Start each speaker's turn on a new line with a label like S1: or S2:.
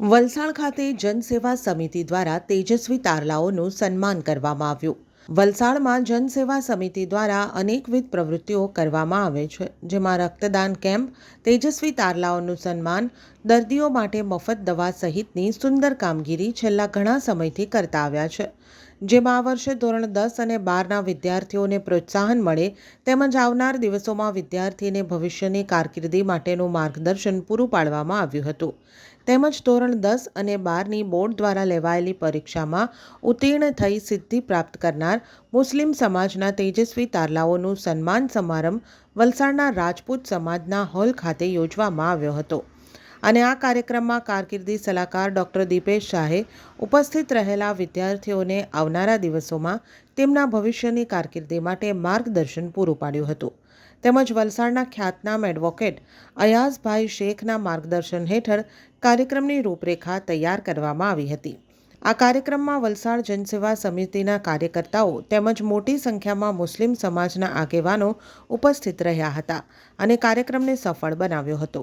S1: વલસાડ ખાતે જનસેવા સમિતિ દ્વારા તેજસ્વી તારલાઓનું સન્માન કરવામાં આવ્યું. વલસાડમાં જનસેવા સમિતિ દ્વારા અનેકવિધ પ્રવૃત્તિઓ કરવામાં આવે છે, જેમાં રક્તદાન કેમ્પ, તેજસ્વી તારલાઓનું સન્માન, દર્દીઓ માટે મફત દવા સહિતની સુંદર કામગીરી છેલ્લા ઘણા સમયથી કરતા આવ્યા છે. જેમાં આ વર્ષે ધોરણ દસ અને બારના વિદ્યાર્થીઓને પ્રોત્સાહન મળે તેમજ આવનાર દિવસોમાં વિદ્યાર્થીને ભવિષ્યની કારકિર્દી માટેનું માર્ગદર્શન પૂરું પાડવામાં આવ્યું હતું. તેમજ ધોરણ દસ અને બારની બોર્ડ દ્વારા લેવાયેલી પરીક્ષામાં ઉત્તીર્ણ થઈ સિદ્ધિ પ્રાપ્ત કરનાર મુસ્લિમ સમાજના તેજસ્વી તારલાઓનું સન્માન સમારંભ વલસાડના રાજપૂત સમાજના હોલ ખાતે યોજવામાં આવ્યો હતો. અને આ કાર્યક્રમમાં કારકિર્દી સલાહકાર ડૉક્ટર દીપેશ શાહે ઉપસ્થિત રહેલા વિદ્યાર્થીઓને આવનારા દિવસોમાં તેમના ભવિષ્યની કારકિર્દી માટે માર્ગદર્શન પૂરું પાડ્યું હતું. તેમજ વલસાડના ખ્યાતનામ એડવોકેટ અયાઝભાઈ શેખના માર્ગદર્શન હેઠળ કાર્યક્રમની રૂપરેખા તૈયાર કરવામાં આવી હતી. આ કાર્યક્રમમાં વલસાડ જનસેવા સમિતિના કાર્યકર્તાઓ તેમજ મોટી સંખ્યામાં મુસ્લિમ સમાજના આગેવાનો ઉપસ્થિત રહ્યા હતા અને કાર્યક્રમને સફળ બનાવ્યો હતો.